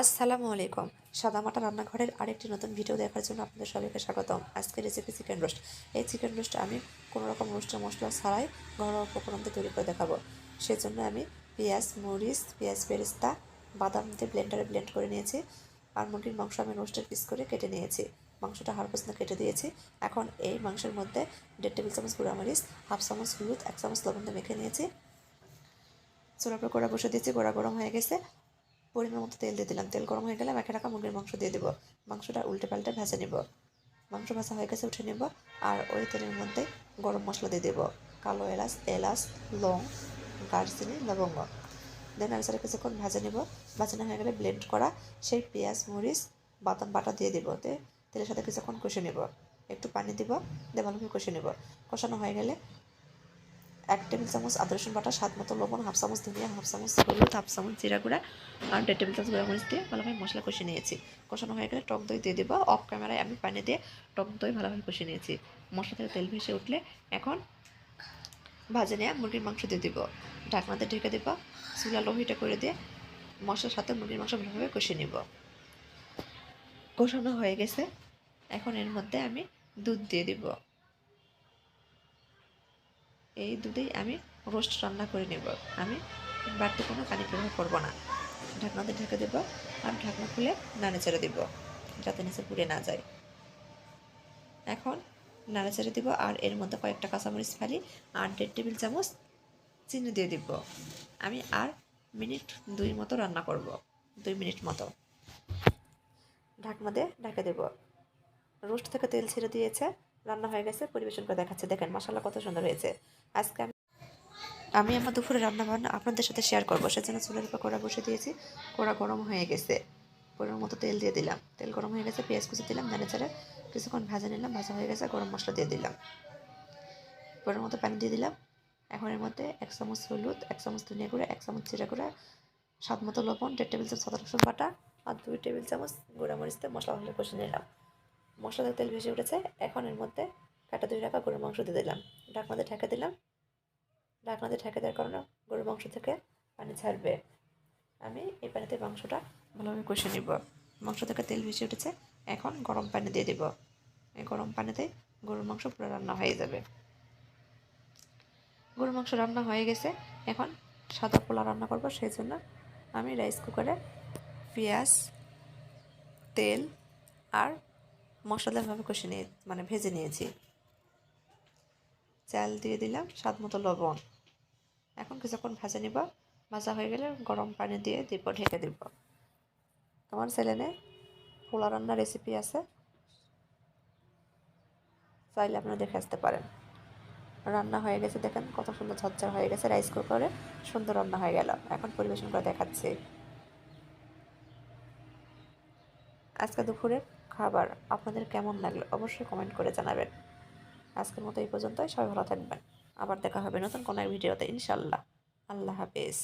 আসসালামু আলাইকুম। সাদামাটা রান্নাঘরের আরেকটি নতুন ভিডিও দেখার জন্য আপনাদের সবাইকে স্বাগতম। আজকের রেসিপি চিকেন রোস্ট এই চিকেন রোস্ট আমি কোনো রকম রোস্টের মশলা ছাড়াই ঘরোয়া উপকরণ দিয়ে তৈরি করে দেখাবো। সেজন্য আমি পেঁয়াজ, মরিচ, পেঁয়াজ বেরেস্তা, বাদাম দিয়ে ব্লেন্ডারে ব্লেন্ড করে নিয়েছি। আর মুরগির মাংস আমি রোস্টের পিস করে কেটে নিয়েছি। মাংসটা হারপোস না কেটে দিয়েছি। এখন এই মাংসের মধ্যে দেড় টেবিল চামচ গুঁড়ামরিচ, হাফ চামচ হলুদ, এক চামচ লবণ দিয়ে মেখে নিয়েছি। চুলার পর গোড়া বসে দিয়েছি। গোড়া গরম হয়ে গেছে। পরিমাণ মতো তেল দিয়ে দিলাম। তেল গরম হয়ে গেলে মেখে রাখা মুরগির মাংস দিয়ে দেবো। মাংসটা উল্টে পাল্টে ভেজে নেব। মাংস ভাজা হয়ে গেছে, উঠে নেব। আর ওই তেলের মধ্যে গরম মশলা দিয়ে দেবো। কালো এলাচ এলাচ, লং, দারচিনি, লবঙ্গ। দেন আনসারে কিছুক্ষণ ভেজে নেব। ভাজানো হয়ে গেলে ব্লেন্ড করা সেই পেঁয়াজ, মরিচ, বাদাম, বাটা দিয়ে দেবো। তেলের সাথে কিছুক্ষণ কষে নেব। একটু পানি দিব দিয়ে ভালোভাবে কষে নেব। কষানো হয়ে গেলে এক টেবিল চামচ আদা রসুন বাটা, স্বাদ মতো লবণ, হাফ চামচ ধনিয়া, হাফ চামচ হলুদ, হাফ চামচ জিরা গুঁড়া আর দেড় টেবিল চামচ গুঁড়া মরিচ দিয়ে ভালোভাবে মশলা কষে নিয়েছি। কষানো হয়ে গেলে টক দই দিয়ে দেবো। অফ ক্যামেরায় আমি পানি দিয়ে টক দই ভালোভাবে কষে নিয়েছি। মশলা থেকে তেল ভেসে উঠলে এখন ভাজে নেওয়া মুরগির মাংস দিয়ে দিব। ঢাকনাতে ঢেকে দেবো। চুলা লোহিটা করে দিয়ে মশলার সাথে মুরগির মাংস ভালোভাবে কষে নিব। কষানো হয়ে গেছে। এখন এর মধ্যে আমি দুধ দিয়ে দিব। এই দুধেই আমি রোস্ট রান্না করে নেব। আমি বাড়তি কোনো পানি ব্যবহার করব না। ঢাকনাতে ঢেকে দেবো আর ঢাকনা খুলে নাড়ে চেড়ে দেবো, যাতে নিচে পুড়ে না যায়। এখন নাড়ে চেড়ে দিব আর এর মধ্যে কয়েকটা কাঁচামরিচ ফালি আর দেড় টেবিল চামচ চিনি দিয়ে দিব। আমি আর মিনিট দুই মতো রান্না করব, দুই মিনিট মতো। ঢাকনা দিয়ে ঢাকে দেব। রোস্ট থেকে তেল ছেড়ে দিয়েছে। রান্না হয়ে গেছে, পরিবেশন করে দেখাচ্ছে। দেখেন মশলা কত সুন্দর হয়েছে। আজকে আমি আমি আমার দুপুরে রান্না বান্না আপনাদের সাথে শেয়ার করব। সেজন্য চুলের উপর কড়া বসে দিয়েছি। কড়া গরম হয়ে গেছে। পরিমাণ মতো তেল দিয়ে দিলাম। তেল গরম হয়ে গেছে, পেঁয়াজ কুচি দিলাম ধানে চারে কিছুক্ষণ ভাজা নিলাম, ভাজা হয়ে গেছে, গরম মশলা দিয়ে দিলাম। পরিমাণ মতো পানি দিয়ে দিলাম। এখন এর মধ্যে এক চামচ হলুদ, এক চামচ ধনিয়া গুঁড়া, এক চামচ জিরা গুঁড়া, স্বাদ মতো লবণ, দেড় টেবিল চামচ আদা রসুন বাটা আর দুই টেবিল চামচ গুঁড়া মরিচ দিয়ে মশলা ভালো কষে নিলাম। মশলা তেল ভেসে উঠেছে, এখন এর মধ্যে কাটা দুই রাখা গরুর মাংস দিয়ে দিলাম। ঢাকনাতে ঢেকে দিলাম। ঢাকনাতে ঢেকে দেওয়ার কারণে গরুর মাংস থেকে পানি ছাড়বে। আমি এই পানিতে মাংসটা ভালোভাবে কষে নিব। মাংস থেকে তেল ভেসে উঠেছে, এখন গরম পানি দিয়ে দিব। এই গরম পানিতে গরুর মাংস পুরো রান্না হয়ে যাবে। গরুর মাংস রান্না হয়ে গেছে, এখন সাদা পোলা রান্না করব, সেই জন্য আমি রাইস কুকারে পেঁয়াজ, তেল আর মশলাভাবে কষে নিয়ে মানে ভেজে নিয়েছি। চাল দিয়ে দিলাম স্বাদ মতো লবণ। এখন কিছুক্ষণ ভাজা নিব। ভাজা হয়ে গেলে গরম পানি দিয়ে দিব, ঢেকে দিব। আমার চ্যানেলে পোলা রান্নার রেসিপি আছে? চাইলে আপনারা দেখে আসতে পারেন। রান্না হয়ে গেছে, দেখেন কত সুন্দর ঝরঝর হয়ে গেছে রাইস কুকারে সুন্দর রান্না হয়ে গেল। এখন পরিবেশন করে দেখাচ্ছি। আজকে দুপুরের খাবার আপনাদের কেমন লাগল অবশ্যই কমেন্ট করে জানাবেন। আজকের মতো এই পর্যন্তই, সবাই ভালো থাকবেন। আবার দেখা হবে নতুন কোনো এক ভিডিওতে ইনশাল্লাহ আল্লাহ হাফেজ।